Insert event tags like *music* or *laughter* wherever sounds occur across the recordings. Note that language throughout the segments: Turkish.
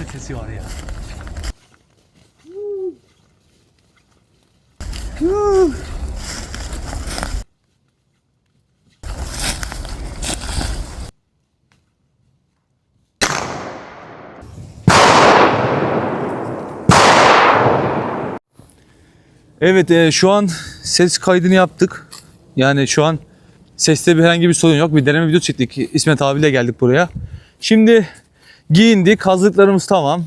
mermi sesi var ya. Evet e, şu an ses kaydını yaptık. Yani şu an seste bir herhangi bir sorun yok. Bir deneme video çektik. İsmet abiyle geldik buraya. Şimdi giyindik. Hazırlıklarımız tamam.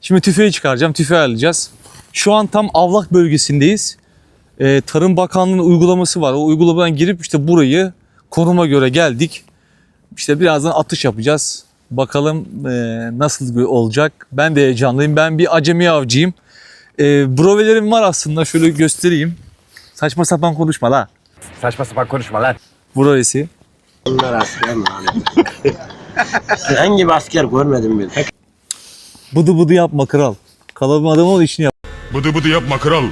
Şimdi tüfeği çıkaracağım. Tüfeği alacağız. Şu an tam avlak bölgesindeyiz. E, Tarım Bakanlığı'nın uygulaması var. O uygulamadan girip işte burayı konuma göre geldik. İşte birazdan atış yapacağız. Bakalım e, nasıl olacak. Ben de heyecanlıyım. Ben bir acemi avcıyım. E, brovelerim var aslında. Şöyle göstereyim. Saçma sapan konuşma la. Saçma sapan konuşma lan. Brovesi. Bunlar asker mi? *laughs* Sen gibi asker görmedim ben. Bıdı bıdı yapma kral. Kalıbın adamı ol işini yap Bıdı bıdı yapma kral.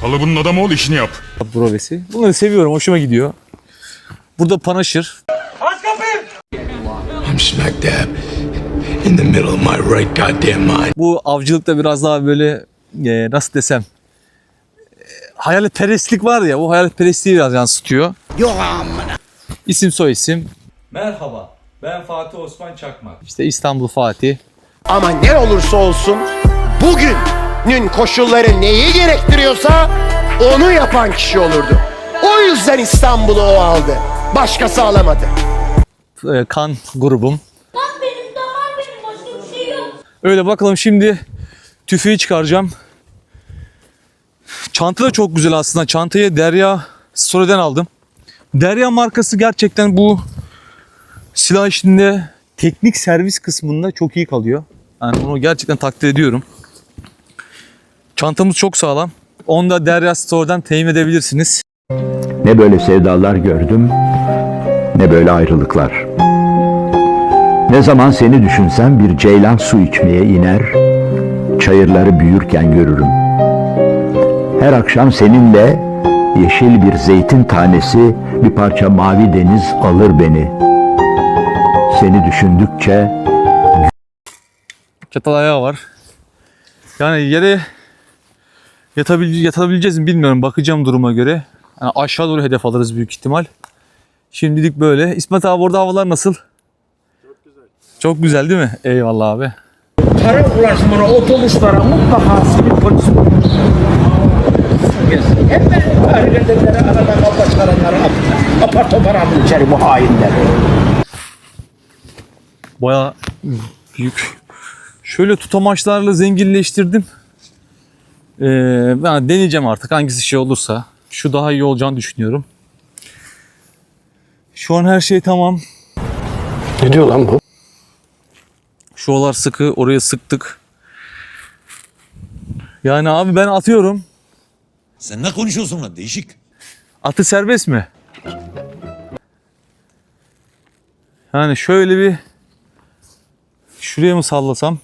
Kalıbının adamı ol işini yap. brovesi. Bunları seviyorum. Hoşuma gidiyor. Burada panaşır. I'm smack dab in the middle of my right goddamn mind. Bu avcılıkta biraz daha böyle e, nasıl desem e, hayaletperestlik var ya o hayaletperestliği biraz yansıtıyor. Yok İsim soy isim. Merhaba ben Fatih Osman Çakmak. İşte İstanbul Fatih. Ama ne olursa olsun bugünün koşulları neyi gerektiriyorsa onu yapan kişi olurdu. O yüzden İstanbul'u o aldı. Başkası alamadı. e, kan grubum. Kan benim, damar benim, başka bir şey yok. Öyle bakalım şimdi tüfeği çıkaracağım. Çanta da çok güzel aslında. Çantayı Derya Story'den aldım. Derya markası gerçekten bu silah işinde teknik servis kısmında çok iyi kalıyor. Yani bunu gerçekten takdir ediyorum. Çantamız çok sağlam. Onu da Derya Store'dan temin edebilirsiniz. Ne böyle sevdalar gördüm, ne böyle ayrılıklar. Ne zaman seni düşünsem bir ceylan su içmeye iner, çayırları büyürken görürüm. Her akşam seninle yeşil bir zeytin tanesi, bir parça mavi deniz alır beni. Seni düşündükçe Çatal ayağı var. Yani yere yatabil yatabileceğiz mi bilmiyorum. Bakacağım duruma göre. Yani aşağı doğru hedef alırız büyük ihtimal. Şimdilik böyle. İsmet abi orada havalar nasıl? Çok güzel. Çok güzel değil mi? Eyvallah abi. Kara ulaşımına, otobüslere mutlaka sivil polis tahrir edenleri, arada kavga çıkaranları at- apar topar atın içeri bu hainleri. Baya büyük. Şöyle tutamaçlarla zenginleştirdim. Ee, ben deneyeceğim artık hangisi şey olursa. Şu daha iyi olacağını düşünüyorum. Şu an her şey tamam. Ne diyor lan bu? Şuralar sıkı, oraya sıktık. Yani abi ben atıyorum. Sen ne konuşuyorsun lan değişik. Atı serbest mi? Yani şöyle bir şuraya mı sallasam?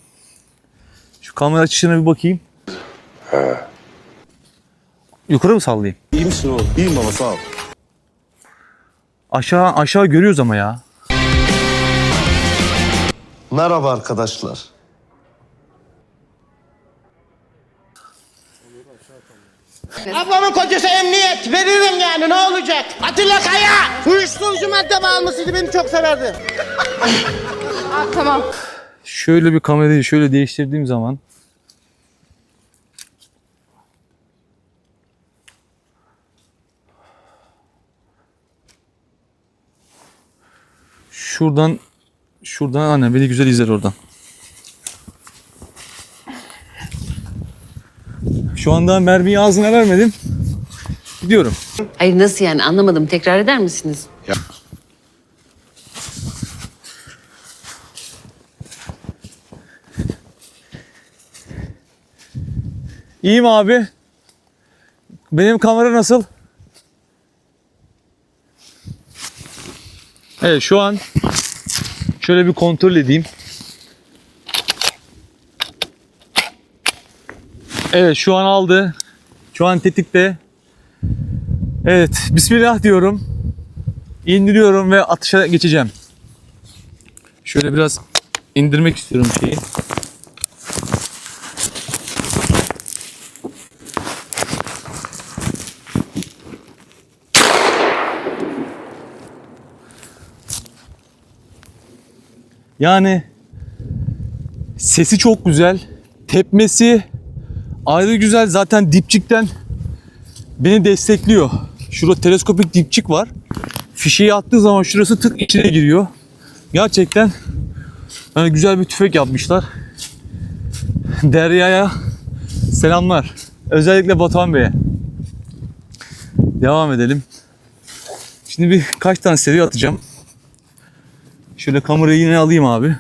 Şu kamera açısına bir bakayım. Yukarı mı sallayayım? İyi misin oğlum? İyiyim baba sağ ol. Aşağı aşağı görüyoruz ama ya. Merhaba arkadaşlar. Ablamın kocası emniyet. Veririm yani ne olacak? Atilla Kaya. Uyuşturucu madde bağımlısıydı beni çok severdi. Şöyle bir kamerayı şöyle değiştirdiğim zaman Şuradan şuradan anne beni güzel izler oradan. Şu anda mermiyi ağzına vermedim. Gidiyorum. Hayır nasıl yani anlamadım. Tekrar eder misiniz? İyiyim abi. Benim kamera nasıl? Evet şu an şöyle bir kontrol edeyim. Evet şu an aldı. Şu an tetikte. Evet bismillah diyorum. İndiriyorum ve atışa geçeceğim. Şöyle biraz indirmek istiyorum şeyi. Yani sesi çok güzel. Tepmesi ayrı güzel. Zaten dipçikten beni destekliyor. Şurada teleskopik dipçik var. Fişeği attığı zaman şurası tık içine giriyor. Gerçekten yani güzel bir tüfek yapmışlar. Derya'ya selamlar. Özellikle Batuhan Bey'e. Devam edelim. Şimdi bir kaç tane seri atacağım. Şöyle kamerayı yine alayım abi.